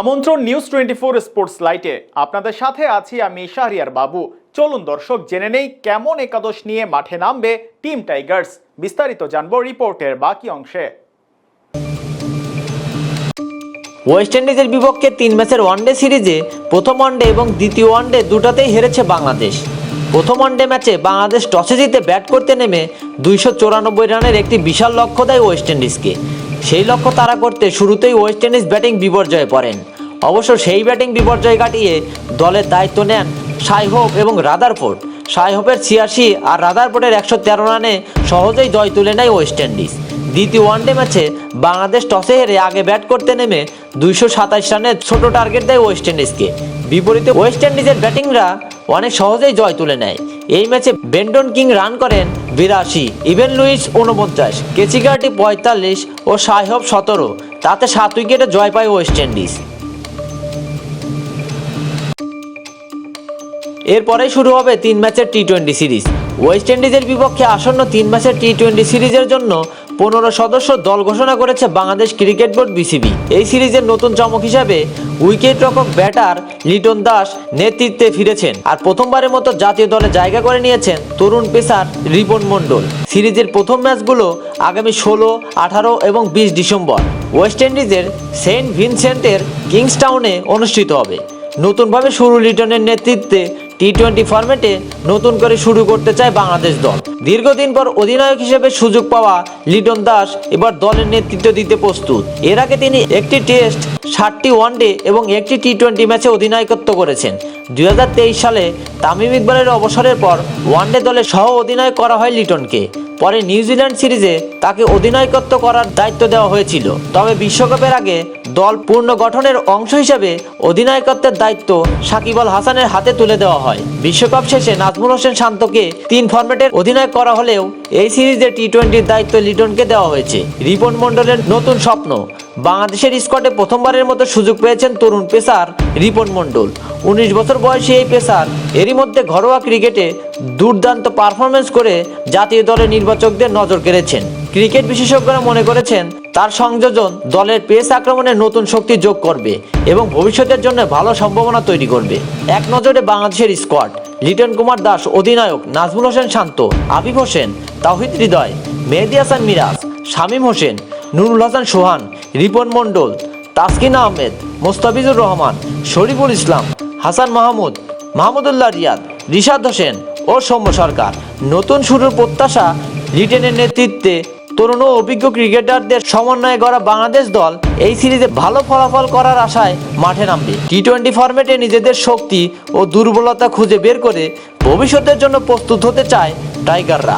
আমন্ত্রণ news twenty four sports লাইটে আপনাদের সাথে আছি আমি শাহরিয়ার বাবু। চলুন দর্শক, জেনে নেই কেমন একাদশ নিয়ে মাঠে নামবে টিম টাইগার্স বিস্তারিত জানব রিপোর্টের বাকি অংশে। ওয়েস্ট ইন্ডিজের বিপক্ষে তিন ম্যাচের ওয়ানডে সিরিজে প্রথম ওয়ানডে এবং দ্বিতীয় ওয়ানডে দুটাতেই হেরেছে বাংলাদেশ। প্রথম ওয়ানডে ম্যাচে বাংলাদেশ টসে জিতে ব্যাট করতে নেমে দুইশো রানের একটি বিশাল লক্ষ্য দেয় ওয়েস্ট ইন্ডিজকে সেই লক্ষ্য তারা করতে শুরুতেই ওয়েস্ট ইন্ডিজ ব্যাটিং বিপর্যয়ে পড়েন। অবশ্য সেই ব্যাটিং বিপর্যয় কাটিয়ে দলের দায়িত্ব নেন সাইহোপ এবং রাদারফোর্ড। সাইহোপের ছিয়াশি আর রাদারফোর্ডের একশো তেরো রানে সহজেই জয় তুলে নেয় ওয়েস্ট ইন্ডিজ। দ্বিতীয় ওয়ানডে ম্যাচে বাংলাদেশ টসে হেরে আগে ব্যাট করতে নেমে দুইশো সাতাশ রানের ছোট টার্গেট দেয় ওয়েস্ট ইন্ডিজকে। বিপরীতে ওয়েস্ট ইন্ডিজের ব্যাটিংরা অনেক সহজেই জয় তুলে নেয়। এই ম্যাচে বেন্ডন কিং রান করেন বিরাশি, ইভেন লুইস উনপঞ্চাশ কেচিগার্টি পঁয়তাল্লিশ ও সাইহব সতেরো, তাতে সাত উইকেটে জয় পায় ওয়েস্ট ইন্ডিজ। এরপরে শুরু হবে তিন ম্যাচের টি টোয়েন্টি সিরিজ। ওয়েস্ট ইন্ডিজের বিপক্ষে আসন্ন তিন ম্যাচের টি টোয়েন্টি সিরিজের জন্য পনেরো সদস্য দল ঘোষণা করেছে বাংলাদেশ ক্রিকেট বোর্ড বিসিবি। এই সিরিজের নতুন চমক হিসাবে উইকেট রক্ষক ব্যাটার লিটন দাস নেতৃত্বে ফিরেছেন আর প্রথমবারের মতো জাতীয় দলে জায়গা করে নিয়েছেন তরুণ পেসার রিপন মণ্ডল। সিরিজের প্রথম ম্যাচগুলো আগামী ষোলো, আঠারো এবং বিশ ডিসেম্বর। ওয়েস্ট ইন্ডিজের সেন্ট ভিনসেন্টের কিংসটাউনে অনুষ্ঠিত হবে। নতুনভাবে শুরু লিটনের নেতৃত্বে টি টোয়েন্টি ফরম্যাটে নতুন করে শুরু করতে চায় বাংলাদেশ দল। দীর্ঘদিন পর অধিনায়ক হিসেবে সুযোগ পাওয়া লিটন দাস এবার দলের নেতৃত্ব দিতে প্রস্তুত। এর আগে তিনি একটি টেস্ট ষাটটি ওয়ানডে এবং একটি টি টোয়েন্টি ম্যাচে অধিনায়কত্ব করেছেন। দুই হাজার তেইশ সালে তামিম ইকবালের অবসরের পর ওয়ানডে দলে সহ অধিনায়ক করা হয় লিটনকে। পরে নিউজিল্যান্ড সিরিজে তাকে অধিনায়কত্ব করার দায়িত্ব দেওয়া হয়েছিল। তবে বিশ্বকাপের আগে দল পূর্ণ গঠনের অংশ হিসেবে অধিনায়কত্বের দায়িত্ব সাকিব আল হাসানের হাতে তুলে দেওয়া হয়। বিশ্বকাপ শেষে নাজমুল হোসেন শান্তকে তিন ফরম্যাটের অধিনায়ক করা হলেও এই সিরিজে টি টোয়েন্টির দায়িত্ব লিটনকে দেওয়া হয়েছে। রিপন মন্ডলের নতুন স্বপ্ন বাংলাদেশের স্কোয়াডে প্রথমবারের মতো সুযোগ পেয়েছেন তরুণ পেসার রিপন মণ্ডল। উনিশ বছর বয়সী এই পেসার, এরই মধ্যে ঘরোয়া ক্রিকেটে দুর্দান্ত পারফরমেন্স করে জাতীয় দলের নির্বাচকদের নজর কেড়েছেন। ক্রিকেট বিশেষজ্ঞরা মনে করেছেন, তার সংযোজন দলের পেস আক্রমণে নতুন শক্তি যোগ করবে এবং ভবিষ্যতের জন্য ভালো সম্ভাবনা তৈরি করবে। এক নজরে বাংলাদেশের স্কোয়াড লিটন কুমার দাস, অধিনায়ক নাজমুল হোসেন শান্ত, আবিব হোসেন তাহিদ হৃদয়, মেহেদি হাসান মিরাজ, শামীম হোসেন, নুরুল হাসান সোহান রিপন মণ্ডল, তাসকিন আহমেদ, মোস্তাফিজুর রহমান, শরীফুল ইসলাম, হাসান মাহমুদ, মাহমুদুল্লাহ রিয়াদ, রিশাদ হোসেন ও সৌম্য সরকার। নতুন শুরুর প্রত্যাশা লিটনের নেতৃত্বে। তরুণ ও অভিজ্ঞ ক্রিকেটারদের সমন্বয়ে গড়া বাংলাদেশ দল এই সিরিজে ভালো ফলাফল করার আশায় মাঠে নামবে। টি টোয়েন্টি ফরম্যাটে নিজেদের শক্তি ও দুর্বলতা খুঁজে বের করে ভবিষ্যতের জন্য প্রস্তুত হতে চায় টাইগাররা।